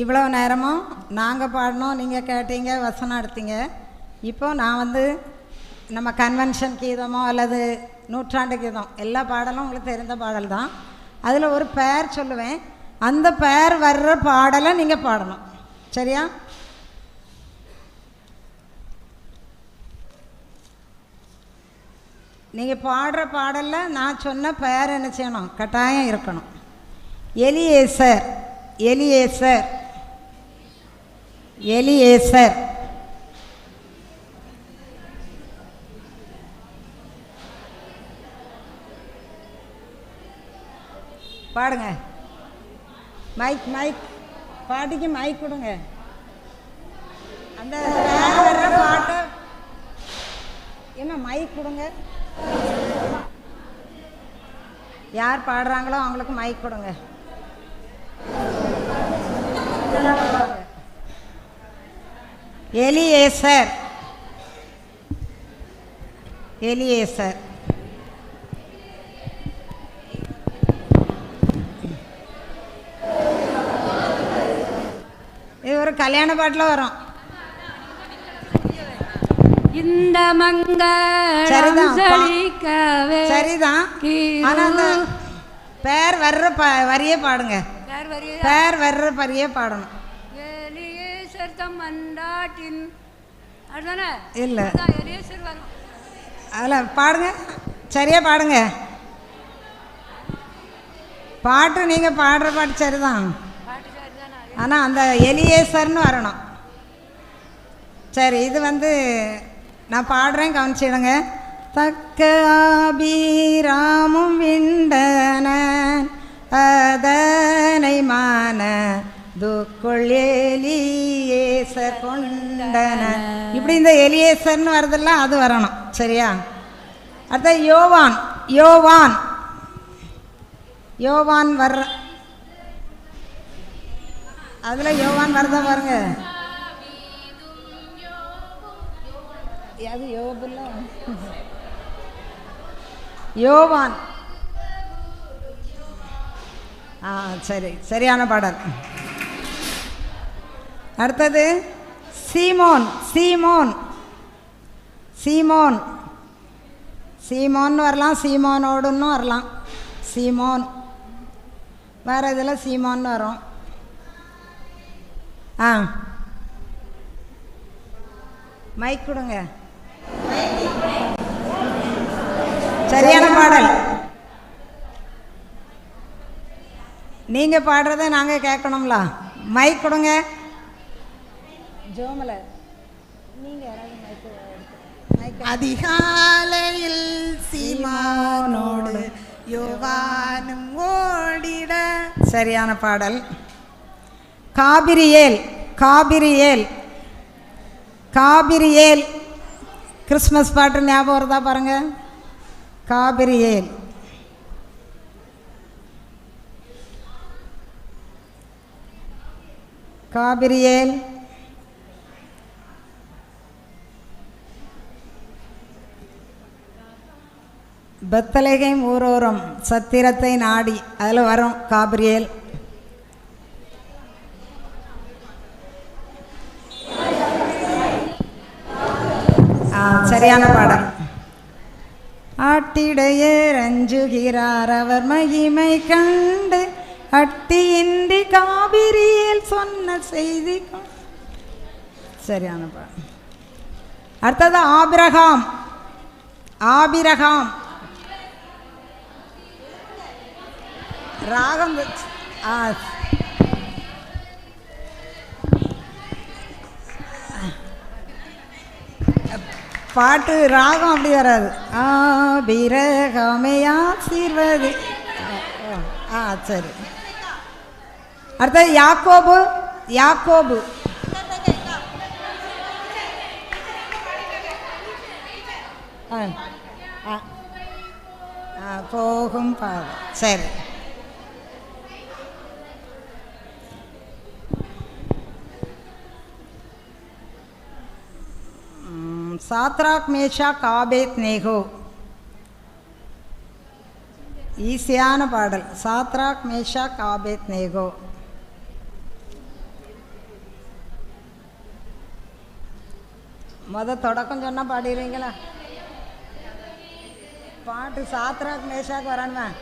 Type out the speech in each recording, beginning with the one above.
இவ்வளோ நேரமும் நாங்கள் பாடினோம் நீங்கள் கேட்டீங்க வசனம் எடுத்தீங்க. இப்போ நான் வந்து நம்ம கன்வென்ஷன் கீதமோ அல்லது நூற்றாண்டு கீதம் எல்லா பாடலும் உங்களுக்கு தெரிந்த பாடல் தான். அதில் ஒரு பெயர் சொல்லுவேன். அந்த பெயர் வர்ற பாடலை நீங்கள் பாடணும். சரியா? நீங்கள் பாடுற பாடலில் நான் சொன்ன பெயர் என்ன செய்யணும்? கட்டாயம் இருக்கணும். எலியேசர் எலியேசர். எலியேசர். பாடுங்க. மைக் மைக் பாட்டிக்கு மைக் கொடுங்க. அந்த பேர் பாட்டை. என்ன மைக் கொடுங்க. யார் பாடுறாங்களோ அவங்களுக்கு மைக் கொடுங்க. எலியேசர் எலியேசர் இது ஒரு கல்யாண பாட்டில் வரும். இந்த மங்களம் சரிதான், பா- செழிக்கவே சரிதான். ஆனா அந்த பேர் வர்ற ப வரியே பாடுங்க? பேர் வர்ற வரியே பாடணும். அதுதானே? இல்லை. அதில் பாடுங்க. சரியா பாடுங்க. பாட்டு நீங்கள் பாடுற பாட்டு சரிதான். ஆனால் அந்த எலியேசர்னு வரணும். சரி இது வந்து நான் பாடுறேன் கவனிச்சிடுங்க தக்க ஆபீராமும் விண்டனன் அதனை மான துக்குள் எலியேசர் கொண்டன இப்படி இந்த எலியேசர்னு வருதுல்ல அது வரணும் சரியா? அடுத்த யோவான் யோவான். யோவான் வர்ற அதில் யோவான் வருதா பாருங்க. அது யோபுல்ல யோவான். ஆ சரி சரியான பாடல். அடுத்தது சீமோன் சீமோன் சீமோன். சீமோன்னு வரலாம் சீமோனோடுன்னு வரலாம். சீமோன். வேறு இதில் சீமோன்னு வரும்? ஆ. மைக் கொடுங்க. சரியான பாடல். நீங்கள் பாடுறதை நாங்கள் கேட்கணும்ல. மைக் கொடுங்க. ஜோமல. நீங்கள் யாராவது அதிகாலையில் சீமானோடு யோவானும் ஓடிட. சரியான பாடல். Gabriel Gabriel Gabriel. கிறிஸ்மஸ் பாட்டு ஞாபகம் வருதா பாருங்க. காபிரியேல். காபிரியேல். பெத்தலகைம் ஊரோரம் சத்திரத்தை நாடி. அதில் வரும் காபிரியல். சரியான பாடம். ஆட்டிடையே அஞ்சுகிறார் அவர் மகிமை கண்டு. அட்டியின்றி காவிரியில் சொன்ன செய்தி சரியான பாடம். அடுத்தது ஆபிரகாம். ஆபிரகாம். ராகம் வச்சு- ஆ. பாட்டு ராகம் அப்படி வராது. ஆ பிரகமையா சீர்வது. ஆ சரி. அடுத்தது யாக்கோபு யாக்கோபு. ஆ ஆ. ஆ போகும் பாவம் சரி. Shadrach Meshach Abednego. ஈஸியான பாடல். Shadrach Meshach Abednego. மொதல் தொடக்கம் சொன்னால் பாடிடுவீங்களா? பாட்டு சாத்ராக் மேஷாக்கு வரானுவேன்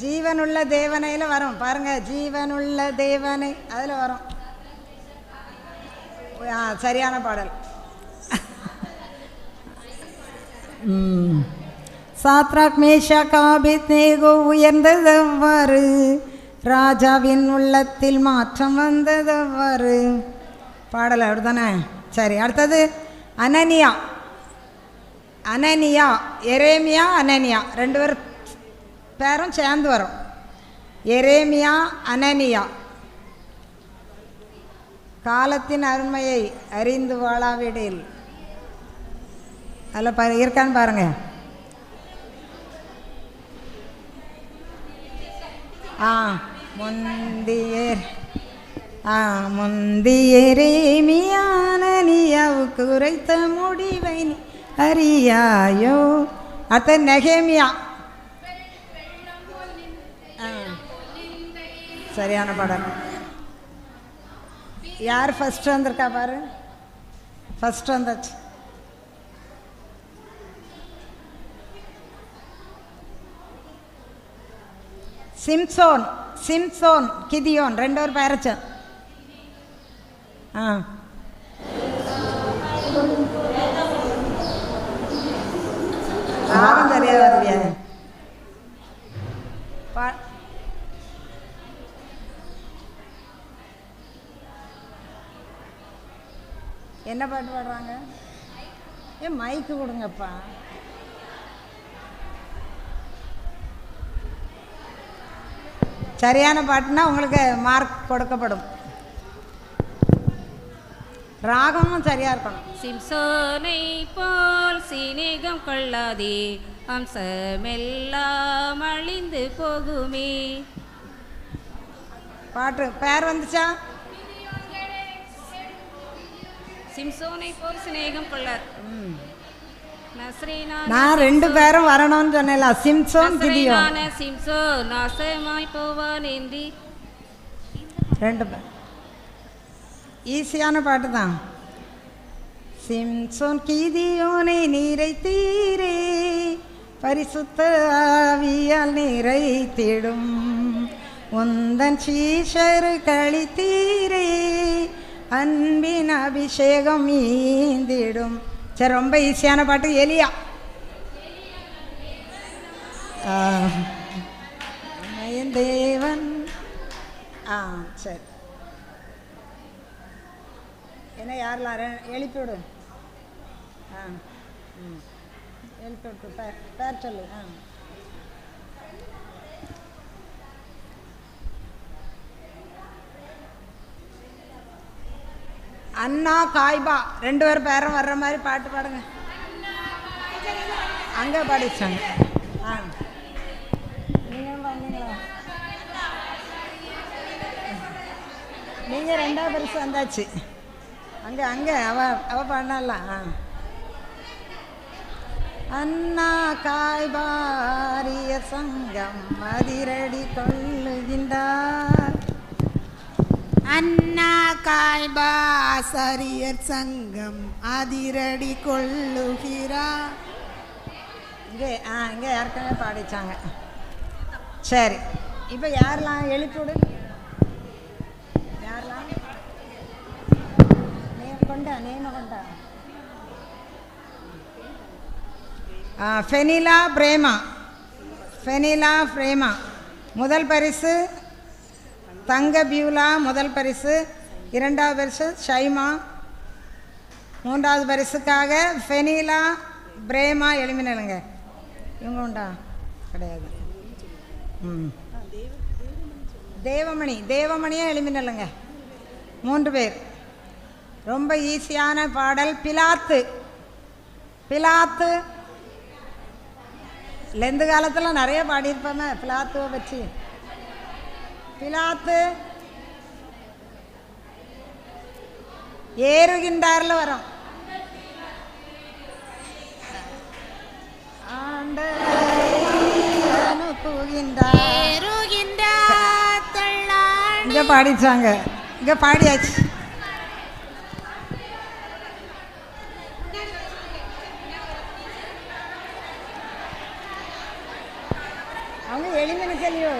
ஜீவனுள்ள தேவனையில் வரும். பாருங்கள் ஜீவனுள்ள தேவனை அதில் வரும். ஆ சரியான பாடல். ம். சாத்ராக் மேஷா காபித் நேகோ உயர்ந்தது ராஜாவின் உள்ளத்தில் மாற்றம் வந்தது எவ்வாறு பாடல் அப்படிதானே சரி அடுத்தது அனனியா. அனனியா எரேமியா அனனியா. ரெண்டு பேரும் பேரும் சேர்ந்து வரும். எரேமியா அனனியா. காலத்தின் அருமையை அறிந்து வாழாவிடில். அதில் பா இருக்கான்னு பாருங்க. ஆ முந்தியர். ஆ முந்தியரேமியானனியாவுக்கு உரைத்த முடிவை அறியாயோ? அத்த நெகேமியா ஆ சரியான படம் யார் ஃபஸ்ட்டு வந்திருக்கா பாரு? ஃபஸ்ட்டு வந்தாச்சு. சிம்சோன் சிம்சோன் கிதியோன் ரெண்டு பேர் பேரச்சன். ஆ. ராகம் தெரியாது வருவியா பா என்ன பாட்டு பாடுறாங்க? ஏன் மைக்கு கொடுங்கப்பா. சரியான பாட்டுனா உங்களுக்கு மார்க் கொடுக்கப்படும். ராகமும் சரியாக இருக்கணும். சிம்சோனை போல் சிநேகம் கொள்ளாதே அம்சமெல்லாம் அழிந்து போகுமே. பாட்டு பேர் வந்துச்சா? சிம்சோனை போல் சிநேகம் கொள்ளார். நான் ரெண்டு பேரும் வரணும்னு சொன்னேன்ல சிம்சோன் கிதியோன் நஸ்ரீனான சிம்சோ நாசமாய் போவான் என்று ரெண்டு பேர் ஈஸியான பாட்டு தான் சிம்சோன் கீதியோனை நீரைத்தீரே பரிசுத்த ஆவியால் நிறைத்திடும் உந்தன் சீஷரு கழித்தீரே அன்பின் அபிஷேகம் ஈந்திடும். சரி ரொம்ப ஈஸியான பாட்டு எலியா. தேவன். ஆ சரி. என்ன யாரெல்லாம் ரெ- எழுப்பி விடு. ஆ ம். எழுப்பி விட்டு பேர் பேர் சொல்லு ஆ. அண்ணா காய்பா ரெண்டு பேர் பேரும் வர்ற மாதிரி பாட்டு பாடுங்க. அங்கே பாடிச்சாங்க. ஆ. நீங்களும் வந்தீங்களா நீங்கள் ரெண்டாவது பரிசு வந்தாச்சு. அங்கே அங்கே அவ அவ பண்ணலாம் ஆ. அண்ணா காய்பாரிய சங்கம் அதிரடி கொள்ளுகின்றார். அண்ணா காய்பா சரியர் சங்கம் அதிரடி கொள்ளுகிறா. இங்கே ஆ இங்கே ஏற்கனவே பாடிச்சாங்க. சரி இப்போ யாரெல்லாம் எழுப்பிவிடு யாரெல்லாம்? நேம கொண்டா நேம கொண்டா? ஆ ஃபெனிலா பிரேமா. ஃபெனிலா பிரேமா. முதல் பரிசு தங்க பியூலா முதல் பரிசு இரண்டாவது பரிசு ஷைமா மூன்றாவது பரிசுக்காக ஃபெனிலா பிரேமா எலுமினலுங்க. இவங்க உண்டா? கிடையாது. ம். தேவமணி தேவமணியே எலுமினலுங்க. மூன்று பேர். ரொம்ப ஈஸியான பாடல். பிலாத்து. பிலாத்து. லெந்து காலத்தில் நிறைய பாடியிருப்போமே பிலாத்துவை பற்றி. பிலாத்து. ஏறுகின்றார்ல வரும். ஏறுகின்றார் பாடிட்டாங்க இங்கே பாடியாச்சு. அவங்க எளிமைன்னு சொல்லியோ?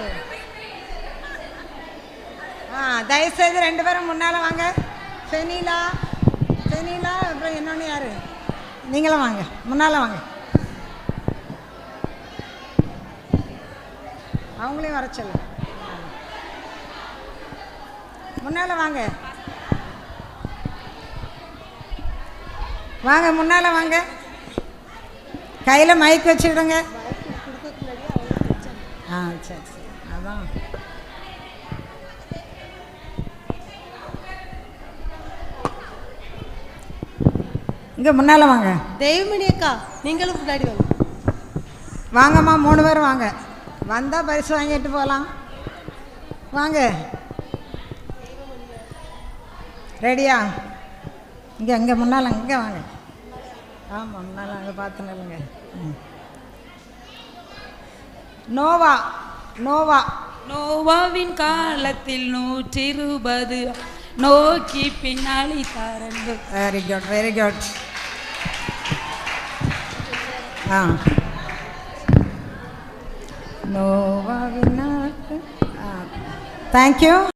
ஆ தயவுசெய்து ரெண்டு பேரும் முன்னால் வாங்க. செனிலா செனிலா அப்புறம் இன்னொன்று யார்? நீங்களும் வாங்க. முன்னால் வாங்க. அவங்களையும் வர சொல்லு. முன்னால் வாங்க. வாங்க முன்னால் வாங்க. கையில் மைக் வச்சுக்கிடுங்க. ஆ சரி சரி. அதான். இங்கே முன்னால் வாங்க. தெய்வமணி அக்கா நீங்களும் முன்னாடி வாங்க. வாங்கம்மா மூணு பேரும் வாங்க. வந்தால் பரிசு வாங்கிட்டு போகலாம் வாங்க. ரெடியா? இங்கே இங்கே முன்னால் இங்கே வாங்க. ஆமாம் முன்னால் அங்கே பார்த்து நில்லுங்க. ம். நோவா நோவா. நோவாவின் காலத்தில் நூற்றி இருபது நோக்கி பின்னாடி தாரண்டு. வெரி குட் வெரி குட் ஆ நோவாவின் நாட்டு ஆ தேங்க்யூ